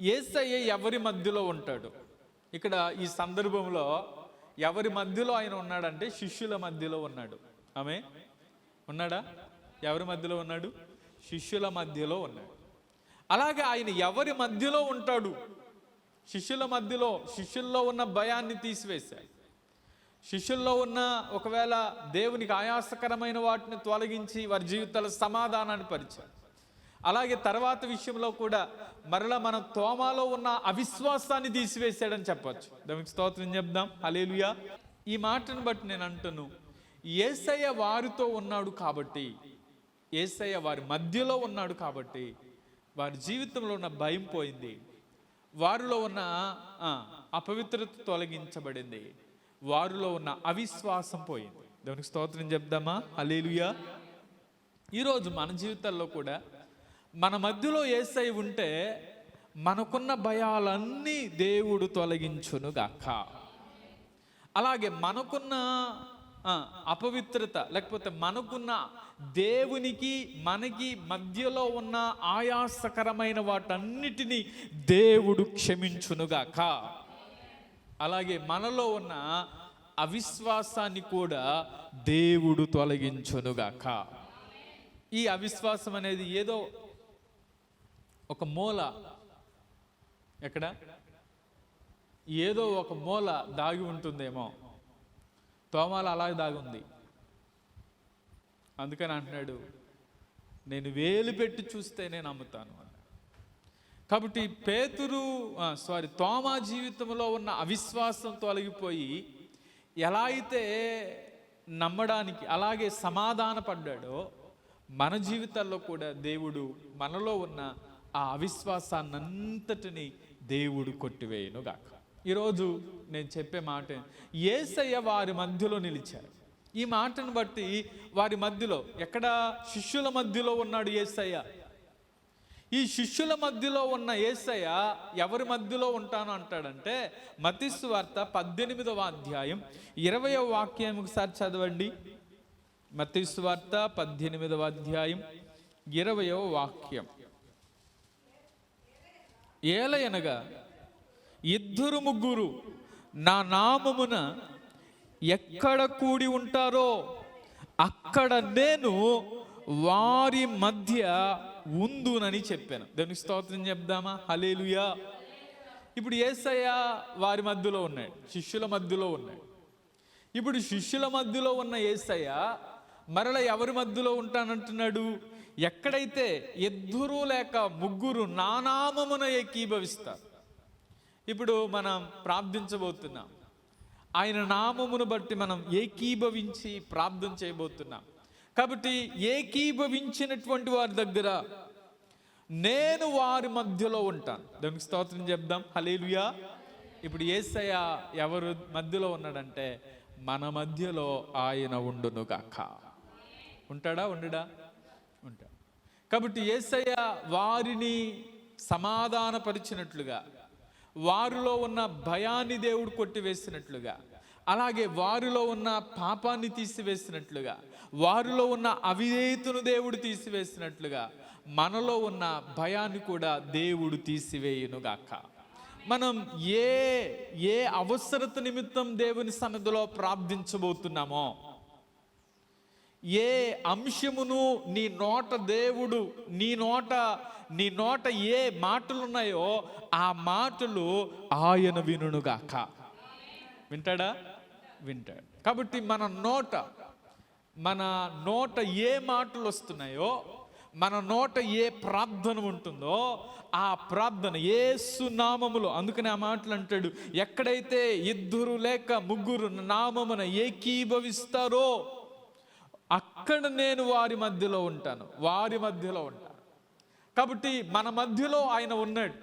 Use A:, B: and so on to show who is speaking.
A: ఏసయ్య ఎవరి మధ్యలో ఉంటాడు? ఇక్కడ ఈ సందర్భంలో ఎవరి మధ్యలో ఆయన ఉన్నాడంటే శిష్యుల మధ్యలో ఉన్నాడు. ఆమె ఉన్నాడా? ఎవరి మధ్యలో ఉన్నాడు? శిష్యుల మధ్యలో ఉన్నాడు. అలాగే ఆయన ఎవరి మధ్యలో ఉంటాడు? శిష్యుల మధ్యలో శిష్యుల్లో ఉన్న భయాన్ని తీసివేశాడు. శిష్యుల్లో ఉన్న ఒకవేళ దేవునికి ఆయాసకరమైన వాటిని తొలగించి వారి జీవితాల సమాధానాన్ని పరిచారు అలాగే తర్వాత విషయంలో కూడా మరలా మనం తోమాలో ఉన్న అవిశ్వాసాన్ని తీసివేశాడని చెప్పొచ్చు. దానికి స్తోత్రం చెప్దాం. హలేలుయా ఈ మాటను బట్టి నేను అంటును ఏసయ్య వారితో ఉన్నాడు కాబట్టి ఏసయ్య వారి మధ్యలో ఉన్నాడు కాబట్టి వారి జీవితంలో ఉన్న భయం పోయింది. వారిలో ఉన్న అపవిత్రత తొలగించబడింది. వారిలో ఉన్న అవిశ్వాసం పోయింది. దేవునికి స్తోత్రం చెప్దామా? అలేలుయా ఈరోజు మన జీవితాల్లో కూడా మన మధ్యలో ఏసై ఉంటే మనకున్న భయాలన్నీ దేవుడు తొలగించును గాక అలాగే మనకున్న అపవిత్రత లేకపోతే మనకున్న దేవునికి మనకి మధ్యలో ఉన్న ఆయాసకరమైన వాటన్నిటినీ దేవుడు క్షమించునుగాక. అలాగే మనలో ఉన్న అవిశ్వాసాన్ని కూడా దేవుడు తొలగించునుగాక. ఈ అవిశ్వాసం అనేది ఏదో ఒక మూల. ఎక్కడ? ఏదో ఒక మూల దాగి ఉంటుందేమో. తోమాల అలాగే దాగి ఉంది. అందుకని అంటున్నాడు నేను వేలు పెట్టి చూస్తే నేను నమ్ముతాను కాబట్టి పేతురు సారీ తోమా జీవితంలో ఉన్న అవిశ్వాసం తొలగిపోయి ఎలా అయితే నమ్మడానికి అలాగే సమాధాన పడ్డాడో మన జీవితాల్లో కూడా దేవుడు మనలో ఉన్న ఆ అవిశ్వాసాన్నంతటిని దేవుడు కొట్టివేయనుగాక ఈరోజు నేను చెప్పే మాట ఏసయ్య వారి మధ్యలో నిలిచారు. ఈ మాటను బట్టి వారి మధ్యలో ఎక్కడ శిష్యుల మధ్యలో ఉన్నాడు ఏసయ్య? ఈ శిష్యుల మధ్యలో ఉన్న ఏసయ్య ఎవరి మధ్యలో ఉంటాను అంటాడంటే మతిస్సు వార్త పద్దెనిమిదవ అధ్యాయం ఇరవయో వాక్యం ఒకసారి చదవండి. మతిస్సు వార్త పద్దెనిమిదవ అధ్యాయం ఇరవయో వాక్యం. ఏలయనగా ఇద్దరు ముగ్గురు నా నామమున ఎక్కడ కూడి ఉంటారో అక్కడ నేను వారి మధ్య ఉందునని చెప్పాను. దానికి స్తోత్రం చెప్దామా? హలేలుయా ఇప్పుడు ఏసయ్య వారి మధ్యలో ఉన్నాడు శిష్యుల మధ్యలో ఉన్నాడు. ఇప్పుడు శిష్యుల మధ్యలో ఉన్న ఏసయ్య మరల ఎవరి మధ్యలో ఉంటానంటున్నాడు? ఎక్కడైతే ఇద్దరు లేక ముగ్గురు నానామమున ఏకీభవిస్తారు. ఇప్పుడు మనం ప్రార్థించబోతున్నాం. ఆయన నామమును బట్టి మనం ఏకీభవించి ప్రార్థన చేయబోతున్నాం. కాబట్టి ఏకీభవించినటువంటి వారి దగ్గర నేను వారి మధ్యలో ఉంటాను. దానికి స్తోత్రం చెప్దాం. హలేలుయా ఇప్పుడు ఏసయ్య ఎవరు మధ్యలో ఉన్నాడంటే మన మధ్యలో ఆయన ఉండునుగాక ఉంటాడా? ఉండడా? కాబట్టి ఏసయ్య వారిని సమాధానపరిచినట్లుగా వారిలో ఉన్న భయాన్ని దేవుడు కొట్టివేసినట్లుగా అలాగే వారిలో ఉన్న పాపాన్ని తీసివేసినట్లుగా వారిలో ఉన్న అవిధేయతను దేవుడు తీసివేసినట్లుగా మనలో ఉన్న భయాన్ని కూడా దేవుడు తీసివేయునుగాక. మనం ఏ ఏ అవసరత నిమిత్తం దేవుని సన్నదిలో ప్రార్థించబోతున్నామో ఏ అంశమును నీ నోట దేవుడు నీ నోట నీ నోట ఏ మాటలు ఉన్నాయో ఆ మాటలు ఆయన వినుగాక వింటాడా? వింటాడు. కాబట్టి మన నోట మన నోట ఏ మాటలు వస్తున్నాయో మన నోట ఏ ప్రార్థన ఉంటుందో ఆ ప్రార్థన ఏ సునామములో అందుకని ఆ మాటలు అంటాడు ఎక్కడైతే ఇద్దరు లేక ముగ్గురు నామమున ఏకీభవిస్తారో అక్కడ నేను వారి మధ్యలో ఉంటాను వారి మధ్యలో ఉంటాను. కాబట్టి మన మధ్యలో ఆయన ఉన్నాడు.